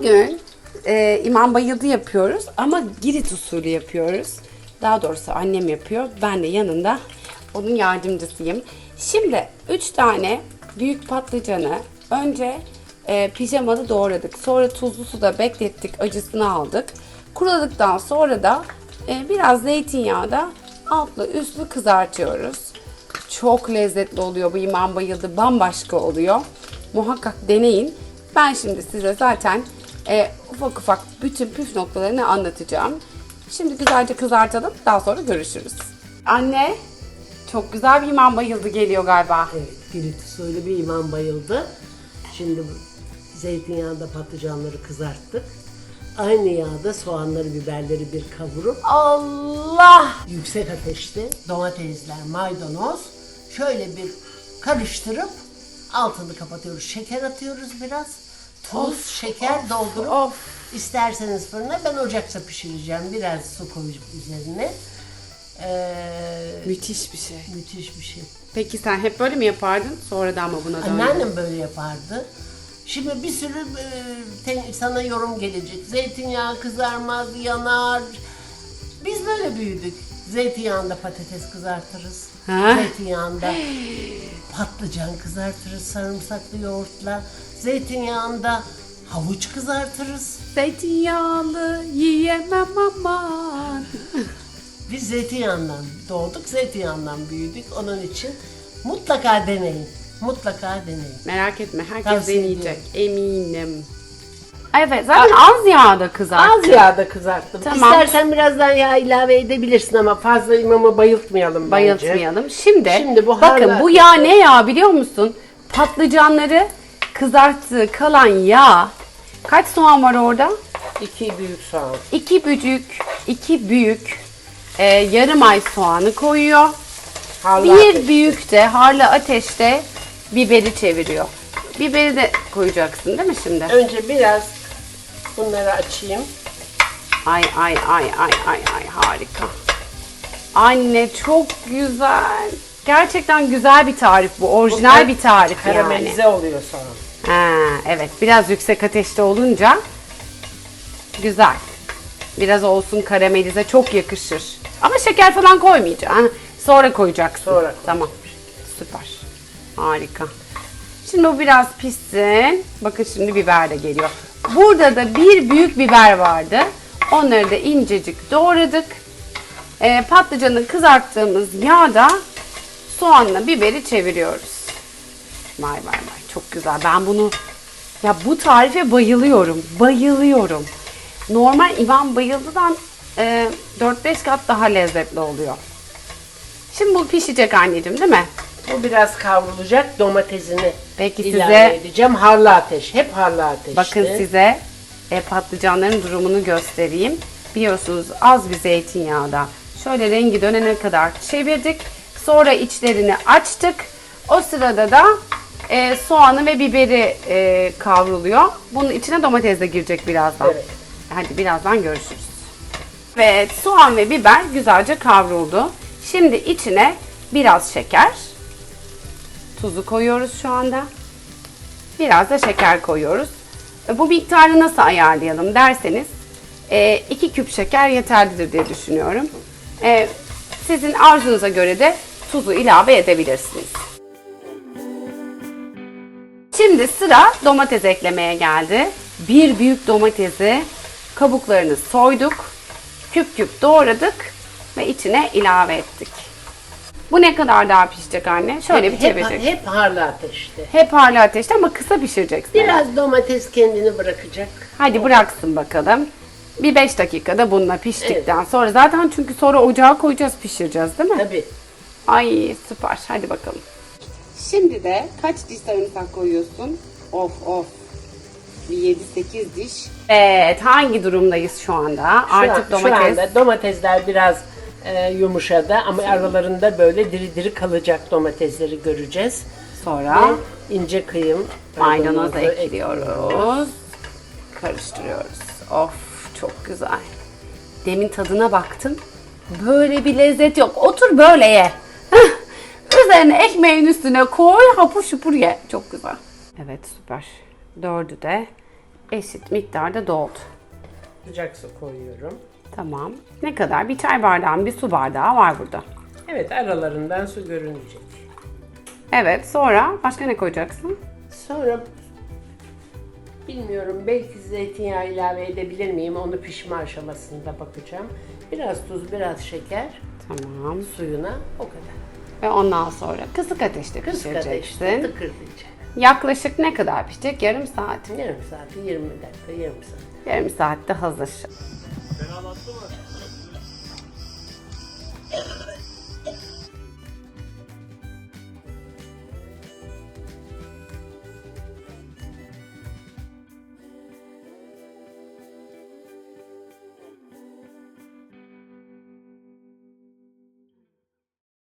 Bugün e, İmam Bayıldı yapıyoruz ama Girit usulü yapıyoruz. Daha doğrusu annem yapıyor. Ben de yanında onun yardımcısıyım. Şimdi 3 tane büyük patlıcanı önce e, pijamalı doğradık. Sonra tuzlu suda beklettik. Acısını aldık. Kuruladıktan sonra da e, biraz zeytinyağda altlı üstlü kızartıyoruz. Çok lezzetli oluyor bu İmam Bayıldı. Bambaşka oluyor. Muhakkak deneyin. Ben şimdi size zaten e, ufak ufak bütün püf noktalarını anlatacağım. Şimdi güzelce kızartalım. Daha sonra görüşürüz. Anne, çok güzel bir İmam Bayıldı geliyor galiba. Evet, Girit usulü bir imam bayıldı. Şimdi zeytinyağında patlıcanları kızarttık. Aynı yağda soğanları, biberleri bir kavurup Allah! yüksek ateşte domatesler, maydanoz şöyle bir karıştırıp altını kapatıyoruz. Şeker atıyoruz biraz. Tuz, şeker doldurup of. isterseniz fırına ben ocakta pişireceğim. Biraz su koyup üzerine. Ee, Müthiş bir şey. müthiş bir şey. Peki sen hep böyle mi yapardın? Sonradan mı buna döndün? Anneannem böyle yapardı. Şimdi bir sürü e, te- sana yorum gelecek. Zeytinyağı kızarmaz, yanar. Biz böyle büyüdük. Zeytinyağında patates kızartırız. Ha? Zeytinyağında patlıcan kızartırız sarımsaklı yoğurtla. Zeytinyağında havuç kızartırız. Zeytinyağlı yiyemem aman. Biz zeytinyağından doğduk, zeytinyağından büyüdük. Onun için mutlaka deneyin. Mutlaka deneyin. Merak etme herkes Tavsiye deneyecek eminim. Evet zaten az yağda kızart. Az yağda kızarttım. Tamam. İstersen birazdan yağ ilave edebilirsin ama fazla imamı bayıltmayalım bence. Bayıltmayalım. Şimdi, Şimdi bu bakın bu yağ ne yağ biliyor musun? Patlıcanları kızarttığı kalan yağ. Kaç soğan var orada? İki büyük soğan. İki büyük, iki büyük e, yarım ay soğanı koyuyor. Harlı bir ateş. büyük de harlı ateşte biberi çeviriyor. Biberi de koyacaksın değil mi şimdi? Önce biraz bunları açayım. Ay ay ay ay ay ay harika. Anne çok güzel. Gerçekten güzel bir tarif bu. Orijinal bir tarif yani. Karamelize oluyor soğan. Ha, evet biraz yüksek ateşte olunca güzel. Biraz olsun karamelize çok yakışır. Ama şeker falan koymayacaksın. Sonra koyacaksın. Sonra. Tamam. Süper. Harika. Şimdi bu biraz pişsin. Bakın şimdi biber de geliyor. Burada da bir büyük biber vardı. Onları da incecik doğradık. Ee, patlıcanı kızarttığımız yağda soğanla biberi çeviriyoruz. Vay vay vay çok güzel. Ben bunu ya bu tarife bayılıyorum. Bayılıyorum. Normal İvan Bayıldı'dan e, 4-5 kat daha lezzetli oluyor. Şimdi bu pişecek anneciğim değil mi? Bu biraz kavrulacak domatesini Peki ilave size- edeceğim. Harlı ateş. Hep harlı ateşte. Bakın size e, patlıcanların durumunu göstereyim. Biliyorsunuz az bir zeytinyağda şöyle rengi dönene kadar çevirdik. Sonra içlerini açtık. O sırada da e, soğanı ve biberi e, kavruluyor. Bunun içine domates de girecek birazdan. Evet. Hadi birazdan görüşürüz. Evet soğan ve biber güzelce kavruldu. Şimdi içine biraz şeker. Tuzu koyuyoruz şu anda. Biraz da şeker koyuyoruz. E, Bu miktarı nasıl ayarlayalım derseniz 2 küp şeker yeterlidir diye düşünüyorum. E, Sizin arzunuza göre de tuzu ilave edebilirsiniz. Şimdi sıra domates eklemeye geldi. Bir büyük domatesi kabuklarını soyduk. Küp küp doğradık ve içine ilave ettik. Bu ne kadar daha pişecek anne? Şöyle bir hep, çevirecek. hep harlı ateşte. Hep harlı ateşte ama kısa pişireceksin. Biraz domates kendini bırakacak. Hadi bıraksın bakalım. Bir 5 dakikada bununla piştikten sonra zaten çünkü sonra ocağa koyacağız pişireceğiz değil mi? Tabii. Ay süper hadi bakalım. Şimdi de kaç diş sarımsak koyuyorsun? Of of. Bir 7-8 diş. Evet hangi durumdayız şu anda? Şu Artık an- Şu domates. anda domatesler biraz e, yumuşadı ama aralarında böyle diri diri kalacak domatesleri göreceğiz. Sonra Ve ince kıyım maydanoz maydanozu ekliyoruz. Karıştırıyoruz. Of çok güzel. Demin tadına baktım. Böyle bir lezzet yok. Otur böyle ye. Üzerine ekmeğin üstüne koy hapur şupur ye. Çok güzel. Evet süper. Dördü de eşit miktarda doldu. Sıcak su koyuyorum. Tamam. Ne kadar? Bir çay bardağı, bir su bardağı var burada. Evet aralarından su görünecek. Evet, sonra başka ne koyacaksın? Sonra bilmiyorum belki zeytinyağı ilave edebilir miyim? Onu pişme aşamasında bakacağım. Biraz tuz, biraz şeker Tamam. suyuna o kadar. Ve ondan sonra kısık ateşte Kısık ateşte pişireceksin. Yaklaşık ne kadar pişecek? Yarım saat. Yarım saat, 20 dakika, yarım saat. Yarım saatte hazır. Selam attı mı?